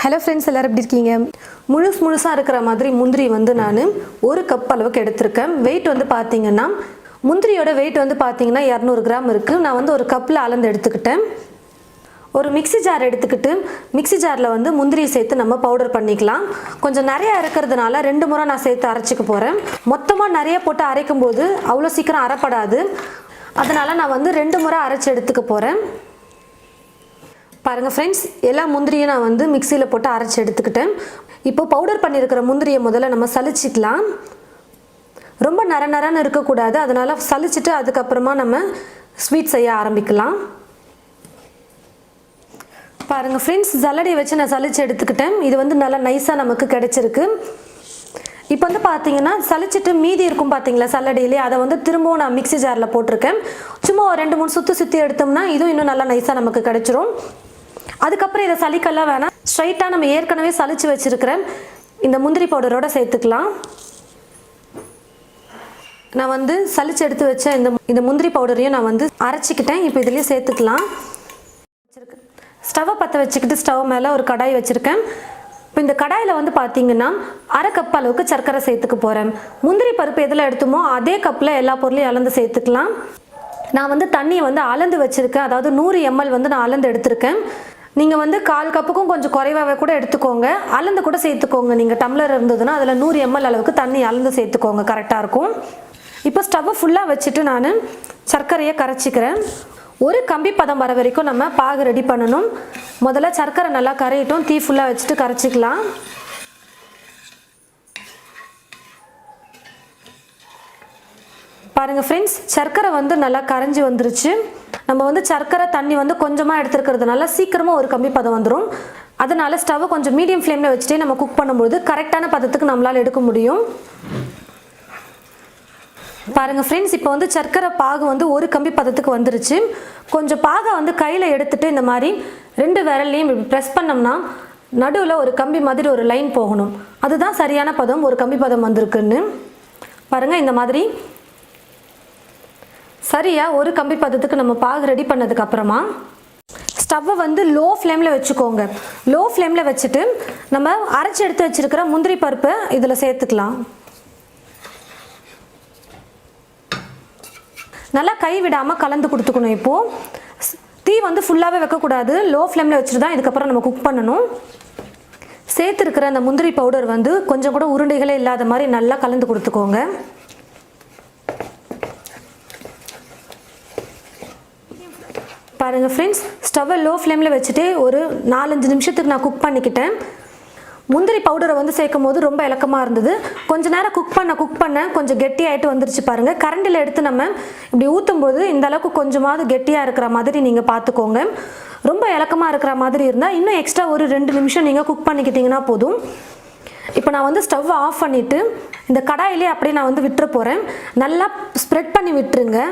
Hello friends எல்லோரும் எப்படி இருக்கீங்க? முழுசு முழுசாக இருக்கிற மாதிரி முந்திரி வந்து நான் ஒரு கப் அளவுக்கு எடுத்திருக்கேன். வெயிட் வந்து பார்த்தீங்கன்னா முந்திரியோட வெயிட் வந்து பார்த்தீங்கன்னா இரநூறு கிராம் இருக்குது நான் வந்து ஒரு கப்பில் அளந்து எடுத்துக்கிட்டேன். ஒரு மிக்ஸி ஜார் எடுத்துக்கிட்டு மிக்ஸி ஜாரில் வந்து முந்திரியை சேர்த்து நம்ம பவுடர் பண்ணிக்கலாம். கொஞ்சம் நிறையா இருக்கிறதுனால ரெண்டு முறை நான் சேர்த்து அரைச்சிக்க போகிறேன் மொத்தமாக நிறைய போட்டு அரைக்கும் போது அவ்வளோ சீக்கிரம் அரைப்படாது. அதனால் நான் வந்து ரெண்டு முறை அரைச்சி எடுத்துக்க போகிறேன் பாருங்கள் ஃப்ரெண்ட்ஸ் எல்லா முந்திரியும் நான் வந்து மிக்சியில் போட்டு அரைச்சி எடுத்துக்கிட்டேன். இப்போ பவுடர் பண்ணியிருக்கிற முந்திரியை முதல்ல நம்ம சலிச்சிக்கலாம். ரொம்ப நர நரன்னு இருக்கக்கூடாது. அதனால் சலிச்சிட்டு அதுக்கப்புறமா நம்ம ஸ்வீட் செய்ய ஆரம்பிக்கலாம். பாருங்கள் ஃப்ரெண்ட்ஸ் ஜல்லடியை வச்சு நான் சலிச்சு எடுத்துக்கிட்டேன். இது வந்து நல்லா நைஸாக நமக்கு கிடைச்சிருக்கு. இப்போ வந்து பார்த்தீங்கன்னா சலிச்சிட்டு மீதி இருக்கும் பார்த்தீங்களா சல்லடியிலே அதை வந்து திரும்பவும் நான் மிக்ஸி ஜாரில் போட்டிருக்கேன். சும்மா ஒரு ரெண்டு மூணு சுற்றி சுற்றி எடுத்தோம்னா இதுவும் இன்னும் நல்லா நைஸாக நமக்கு கிடைச்சிரும். அதுக்கப்புறம் இதை சளிக்கெல்லாம் வேணாம். ஸ்ட்ரைட்டாக நம்ம ஏற்கனவே சளிச்சு வச்சுருக்கிறேன் இந்த முந்திரி பவுடரோட சேர்த்துக்கலாம். நான் வந்து சளிச்சு எடுத்து வச்ச இந்த இந்த முந்திரி பவுடரையும் நான் வந்து அரைச்சிக்கிட்டேன். இப்போ இதுலேயே சேர்த்துக்கலாம். ஸ்டவ்வை பற்ற வச்சுக்கிட்டு ஸ்டவ் மேலே ஒரு கடாய் வச்சுருக்கேன். இப்போ இந்த கடாயில் வந்து பார்த்தீங்கன்னா அரை கப் அளவுக்கு சர்க்கரை சேர்த்துக்க போகிறேன் முந்திரி பருப்பு எதில் எடுத்துமோ அதே கப்பில் எல்லா பொருளையும் அளந்து சேர்த்துக்கலாம். நான் வந்து தண்ணியை வந்து அளந்து வச்சுருக்கேன். அதாவது நூறு எம்எல் வந்து நான் அளந்து எடுத்திருக்கேன். நீங்கள் வந்து கால் கப்புக்கும் கொஞ்சம் குறைவாகவே கூட எடுத்துக்கோங்க. அளந்து கூட சேர்த்துக்கோங்க. நீங்கள் டம்ளர் இருந்ததுன்னா அதில் நூறு எம்எல் அளவுக்கு தண்ணி அளந்து சேர்த்துக்கோங்க. கரெக்டாக இருக்கும். இப்போ ஸ்டவ்வை ஃபுல்லாக வச்சுட்டு நான் சர்க்கரையை கரைச்சிக்கிறேன். ஒரு கம்பி பதம் வர வரைக்கும் நம்ம பாகு ரெடி பண்ணணும். முதல்ல சர்க்கரை நல்லா கரையிட்டோம். தீ ஃபுல்லாக வச்சுட்டு கரைச்சிக்கலாம். பாருங்கள் ஃப்ரெண்ட்ஸ் சர்க்கரை வந்து நல்லா கரைஞ்சி வந்துருச்சு. நம்ம வந்து சர்க்கரை தண்ணி வந்து கொஞ்சமாக எடுத்துருக்கிறதுனால சீக்கிரமாக ஒரு கம்பி பதம் வந்துடும் அதனால ஸ்டவ்வை கொஞ்சம் மீடியம் ஃப்ளேமில் வச்சுட்டே நம்ம குக் பண்ணும்போது கரெக்டான பதத்துக்கு நம்மளால் எடுக்க முடியும். பாருங்கள் ஃப்ரெண்ட்ஸ் இப்போ வந்து சர்க்கரை பாகு வந்து ஒரு கம்பி பதத்துக்கு வந்துருச்சு. கொஞ்சம் பாகை வந்து கையில் எடுத்துட்டு இந்த மாதிரி ரெண்டு விரல்லையும் ப்ரெஸ் பண்ணோம்னா நடுவில் ஒரு கம்பி மாதிரி ஒரு லைன் போகணும். அதுதான் சரியான பதம் ஒரு கம்பி பதம் வந்திருக்குன்னு. பாருங்கள் இந்த மாதிரி சரியாக ஒரு கம்பி பதத்துக்கு நம்ம பாகு ரெடி பண்ணதுக்கு அப்புறமா ஸ்டவ்வை வந்து லோ ஃப்ளேமில் வச்சுக்கோங்க லோ ஃப்ளேமில் வச்சுட்டு நம்ம அரைச்சி எடுத்து வச்சுருக்கிற முந்திரி பருப்பை இதில் சேர்த்துக்கலாம். நல்லா கை விடாமல் கலந்து கொடுத்துக்கணும் இப்போது தீ வந்து ஃபுல்லாகவே வைக்கக்கூடாது லோ ஃப்ளேமில் வச்சுட்டு தான் இதுக்கப்புறம் நம்ம குக் பண்ணணும். சேர்த்துருக்கிற அந்த முந்திரி பவுடர் வந்து கொஞ்சம் கூட உருண்டைகளே இல்லாத மாதிரி நல்லா கலந்து கொடுத்துக்கோங்க. பாருங்கள் ஃப்ரெண்ட்ஸ் ஸ்டவ்வை லோ ஃப்ளேமில் வச்சுட்டு ஒரு நாலஞ்சு நிமிஷத்துக்கு நான் குக் பண்ணிக்கிட்டேன். முந்திரி பவுடரை வந்து சேர்க்கும் போது ரொம்ப இலக்கமாக இருந்தது. கொஞ்ச நேரம் குக் பண்ண குக் பண்ண கொஞ்சம் கெட்டியாயிட்டு வந்துருச்சு பாருங்கள் கரண்டில் எடுத்து நம்ம இப்படி ஊற்றும் போது இந்த அளவுக்கு கொஞ்சமாவது கெட்டியாக இருக்கிற மாதிரி நீங்கள் பார்த்துக்கோங்க ரொம்ப இலக்கமாக இருக்கிற மாதிரி இருந்தால் இன்னும் எக்ஸ்ட்ரா ஒரு ரெண்டு நிமிஷம் நீங்கள் குக் பண்ணிக்கிட்டிங்கன்னா போதும். இப்போ நான் வந்து ஸ்டவ் ஆஃப் பண்ணிவிட்டு இந்த கடாயிலே அப்படியே நான் வந்து விட்டுற போகிறேன் நல்லா ஸ்ப்ரெட் பண்ணி விட்டுருங்க.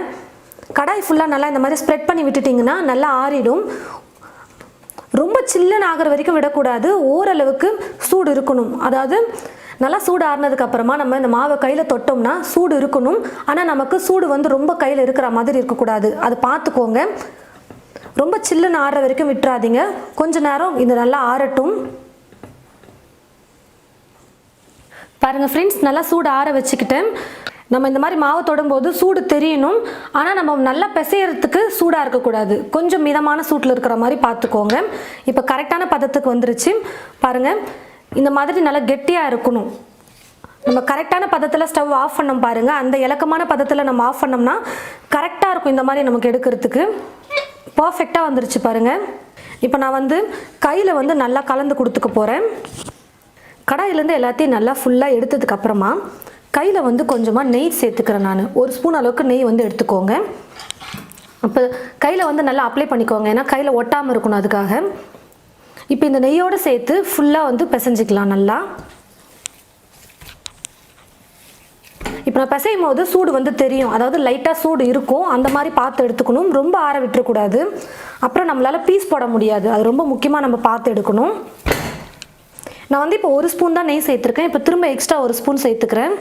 கடாய் ஃபுல்லாக நல்லா இந்த மாதிரி ஸ்ப்ரெட் பண்ணி விட்டுட்டிங்கன்னா நல்லா ஆறிடும். ரொம்ப சில்லுன்னு ஆகிற வரைக்கும் விடக்கூடாது. ஓரளவுக்கு சூடு இருக்கணும். அதாவது நல்லா சூடு ஆறுனதுக்கு அப்புறமா நம்ம இந்த மாவை கையில் தொட்டோம்னா சூடு இருக்கணும். ஆனால் நமக்கு சூடு வந்து ரொம்ப கையில் இருக்கிற மாதிரி இருக்கக்கூடாது. அது பார்த்துக்கோங்க. ரொம்ப சில்லுன்னு ஆடுற வரைக்கும் விட்டுறாதீங்க. கொஞ்ச நேரம் இது நல்லா ஆறட்டும். பாருங்கள் ஃப்ரெண்ட்ஸ் நல்லா சூடு ஆற வச்சுக்கிட்டேன். நம்ம இந்த மாதிரி மாவு தொடும்போது சூடு தெரியணும். ஆனால் நம்ம நல்லா பிசையறதுக்கு சூடாக இருக்கக்கூடாது. கொஞ்சம் மிதமான சூட்டில் இருக்கிற மாதிரி பார்த்துக்கோங்க இப்போ கரெக்டான பதத்துக்கு வந்துருச்சு. பாருங்கள் இந்த மாதிரி நல்லா கெட்டியாக இருக்கணும். நம்ம கரெக்டான பதத்தில் ஸ்டவ் ஆஃப் பண்ணோம் பாருங்கள் அந்த இலக்கமான பதத்தில் நம்ம ஆஃப் பண்ணோம்னா கரெக்டாக இருக்கும் இந்த மாதிரி நமக்கு எடுக்கிறதுக்கு. பர்ஃபெக்டாக வந்துருச்சு பாருங்கள் இப்போ நான் வந்து கையில் வந்து நல்லா கலந்து கொடுத்துக்க போகிறேன் கடாயிலேருந்து எல்லாத்தையும் நல்லா ஃபுல்லாக எடுத்ததுக்கப்புறமா கையில் வந்து கொஞ்சமாக நெய் சேர்த்துக்கிறேன் நான். ஒரு ஸ்பூன் அளவுக்கு நெய் வந்து எடுத்துக்கோங்க. அப்போ கையில் வந்து நல்லா அப்ளை பண்ணிக்கோங்க. ஏன்னா கையில் ஒட்டாமல் இருக்கணும் அதுக்காக. இப்போ இந்த நெய்யோடு சேர்த்து ஃபுல்லாக வந்து பிசைஞ்சிக்கலாம் நல்லா. இப்போ நான் பிசையும் போது சூடு வந்து தெரியும். அதாவது லைட்டாக சூடு இருக்கும். அந்த மாதிரி பார்த்து எடுத்துக்கணும். ரொம்ப ஆற விட்டுறக்கூடாது. அப்புறம் நம்மளால் பீஸ் போட முடியாது. அது ரொம்ப முக்கியமாக நம்ம பார்த்து எடுக்கணும். நான் வந்து இப்போ ஒரு ஸ்பூன் தான் நெய் சேர்த்துருக்கேன். இப்போ திரும்ப எக்ஸ்ட்ரா ஒரு ஸ்பூன் சேர்த்துக்கிறேன்.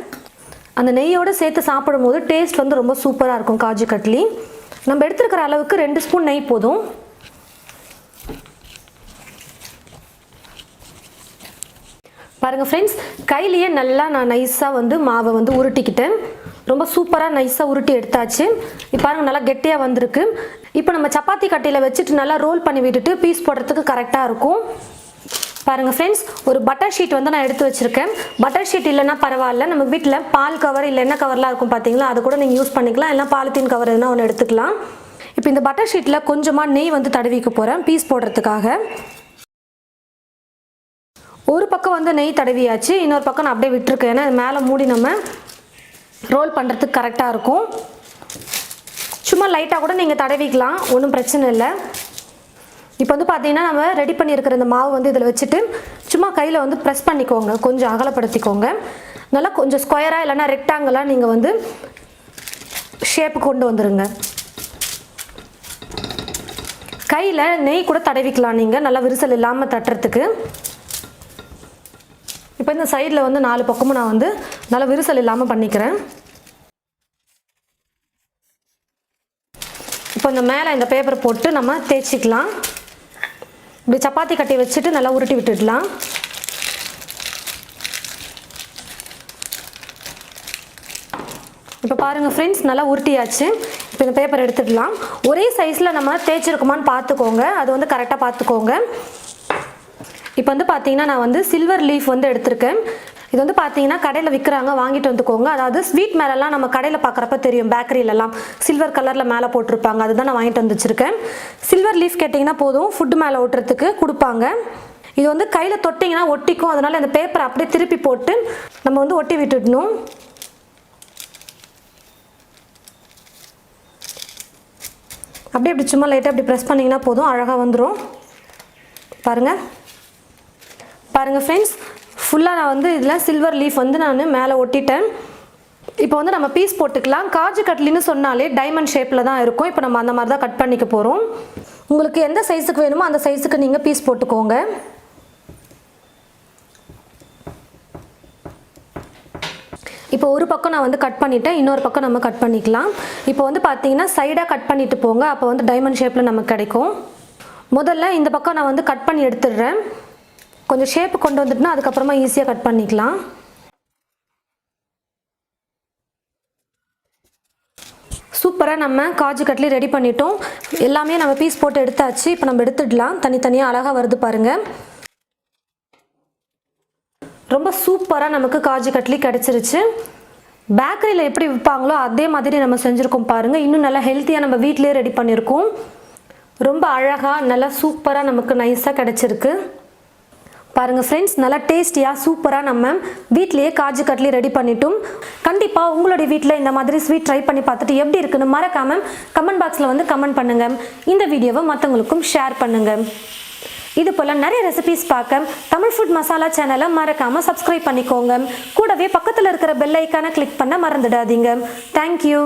அந்த நெய்யோடு சேர்த்து சாப்பிடும்போது டேஸ்ட் வந்து ரொம்ப சூப்பராக இருக்கும் காஜு கட்லி. நம்ம எடுத்துருக்கிற அளவுக்கு ரெண்டு ஸ்பூன் நெய் போதும். பாருங்கள் ஃப்ரெண்ட்ஸ் கையிலேயே நல்லா நான் நைஸாக வந்து மாவை வந்து உருட்டிக்கிட்டேன். ரொம்ப சூப்பராக நைஸாக உருட்டி எடுத்தாச்சு. இப்போ பாருங்கள் நல்லா கெட்டியாக வந்திருக்கு. இப்போ நம்ம சப்பாத்தி கட்டையில் வச்சுட்டு நல்லா ரோல் பண்ணி விட்டுட்டு பீஸ் போடுறதுக்கு கரெக்டாக இருக்கும். பாருங்கள் ஃப்ரெண்ட்ஸ் ஒரு பட்டர் ஷீட் வந்து நான் எடுத்து வச்சுருக்கேன். பட்டர் ஷீட் இல்லைன்னா பரவாயில்ல. நம்ம வீட்டில் பால் கவர் இல்லை என்ன கவர்லாம் இருக்கும் பார்த்தீங்களா அது கூட நீங்கள் யூஸ் பண்ணிக்கலாம். இல்லை பாலித்தீன் கவர் எதுனா ஒன்று எடுத்துக்கலாம். இப்போ இந்த பட்டர் ஷீட்டில் கொஞ்சமாக நெய் வந்து தடவிக்க போகிறேன் பீஸ் போடுறதுக்காக. ஒரு பக்கம் வந்து நெய் தடவியாச்சு. இன்னொரு பக்கம் நான் அப்படியே விட்டுருக்கேன். ஏன்னா இது மேலே மூடி நம்ம ரோல் பண்ணுறதுக்கு கரெக்டாக இருக்கும். சும்மா லைட்டாக கூட நீங்கள் தடவிக்கலாம். ஒன்றும் பிரச்சனை இல்லை. இப்போ வந்து பார்த்தீங்கன்னா நம்ம ரெடி பண்ணியிருக்கிற இந்த மாவு வந்து இதில் வச்சுட்டு சும்மா கையில் வந்து ப்ரெஸ் பண்ணிக்கோங்க. கொஞ்சம் அகலப்படுத்திக்கோங்க. நல்லா கொஞ்சம் ஸ்கொயராக இல்லைன்னா ரெக்டாங்கிளாக நீங்கள் வந்து ஷேப்பு கொண்டு வந்துடுங்க கையில் நெய் கூட தடவிக்கலாம் நீங்கள் நல்லா விரிசல் இல்லாமல் தட்டுறதுக்கு. இப்போ இந்த சைடில் வந்து நாலு பக்கமும் நான் வந்து நல்லா விரிசல் இல்லாமல் பண்ணிக்கிறேன். இப்போ இந்த மேலே இந்த பேப்பர் போட்டு நம்ம தேய்ச்சிக்கலாம். இப்படி சப்பாத்தி கட்டி வச்சுட்டு நல்லா உருட்டி விட்டுடலாம். இப்போ பாருங்கள் ஃப்ரெண்ட்ஸ் நல்லா உருட்டியாச்சு. இப்போ இந்த பேப்பர் எடுத்துடலாம். ஒரே சைஸில் நம்ம தேய்ச்சிருக்குமான்னு பார்த்துக்கோங்க. அது வந்து கரெக்டாக பார்த்துக்கோங்க. இப்போ வந்து பார்த்தீங்கன்னா நான் வந்து சில்வர் லீஃப் வந்து எடுத்திருக்கேன். இது வந்து பார்த்தீங்கன்னா கடையில் விற்கிறாங்க வாங்கிட்டு வந்துக்கோங்க. அதாவது ஸ்வீட் மேலெல்லாம் நம்ம கடையில் பார்க்குறப்ப தெரியும். பேக்கரியிலலாம் சில்வர் கலரில் மேலே போட்டிருப்பாங்க. அதுதான் நான் வாங்கிட்டு வந்து வச்சுருக்கேன் சில்வர் லீஃப் கேட்டிங்கன்னா போதும். ஃபுட்டு மேலே ஓட்டுறதுக்கு கொடுப்பாங்க. இது வந்து கையில் தொட்டிங்கன்னா ஒட்டிக்கும். அதனால அந்த பேப்பரை அப்படியே திருப்பி போட்டு நம்ம வந்து ஒட்டி விட்டுடணும். அப்படியே அப்படி சும்மா லைட்டாக அப்படி ப்ரெஸ் பண்ணிங்கன்னா போதும். அழகாக வந்துடும் பாருங்கள் பாருங்கள் ஃப்ரெண்ட்ஸ் ஃபுல்லாக நான் வந்து இதில் சில்வர் லீஃப் வந்து நான் மேலே ஒட்டிட்டேன். இப்போ வந்து நம்ம பீஸ் போட்டுக்கலாம். காஜு கட்லின்னு சொன்னாலே டைமண்ட் ஷேப்பில் தான் இருக்கும். இப்போ நம்ம அந்த மாதிரி தான் கட் பண்ணிக்க போகிறோம் உங்களுக்கு எந்த சைஸுக்கு வேணுமோ அந்த சைஸுக்கு நீங்கள் பீஸ் போட்டுக்கோங்க. இப்போ ஒரு பக்கம் நான் வந்து கட் பண்ணிட்டேன். இன்னொரு பக்கம் நம்ம கட் பண்ணிக்கலாம். இப்போ வந்து பார்த்தீங்கன்னா சைடாக கட் பண்ணிட்டு போங்க. அப்போ வந்து டைமண்ட் ஷேப்பில் நமக்கு கிடைக்கும். முதல்ல இந்த பக்கம் நான் வந்து கட் பண்ணி எடுத்துடுறேன். கொஞ்சம் ஷேப் கொண்டு வந்துட்டுனா அதுக்கப்புறமா ஈஸியாக கட் பண்ணிக்கலாம். சூப்பராக நம்ம காஜு கட்லி ரெடி பண்ணிட்டோம். எல்லாமே நம்ம பீஸ் போட்டு எடுத்தாச்சு. இப்போ நம்ம எடுத்துடலாம். தனித்தனியாக அழகாக வருது பாருங்கள் ரொம்ப சூப்பராக நமக்கு காஜு கட்லி கிடச்சிருச்சு. பேக்கரியில் எப்படி விற்பாங்களோ அதே மாதிரி நம்ம செஞ்சுருக்கோம் பாருங்கள் இன்னும் நல்லா ஹெல்த்தியாக நம்ம வீட்டிலே ரெடி பண்ணியிருக்கோம் ரொம்ப அழகாக நல்லா சூப்பராக நமக்கு நைஸாக கிடச்சிருக்கு. பாருங்கள் ஃப்ரெண்ட்ஸ் நல்லா டேஸ்டியாக சூப்பராக நம்ம வீட்லேயே காஜு கட்லி ரெடி பண்ணிட்டோம். கண்டிப்பாக உங்களுடைய வீட்டில் இந்த மாதிரி ஸ்வீட் ட்ரை பண்ணி பார்த்துட்டு எப்படி இருக்குன்னு மறக்காமல் கமெண்ட் பாக்ஸில் வந்து கமெண்ட் பண்ணுங்கள் இந்த வீடியோவை மற்றவங்களுக்கும் ஷேர் பண்ணுங்கள் இது போல் நிறைய ரெசிபிஸ் பார்க்க தமிழ் ஃபுட் மசாலா சேனலை மறக்காமல் சப்ஸ்கிரைப் பண்ணிக்கோங்க. கூடவே பக்கத்தில் இருக்கிற பெல் ஐக்கானை கிளிக் பண்ண மறந்துடாதீங்க. தேங்க்யூ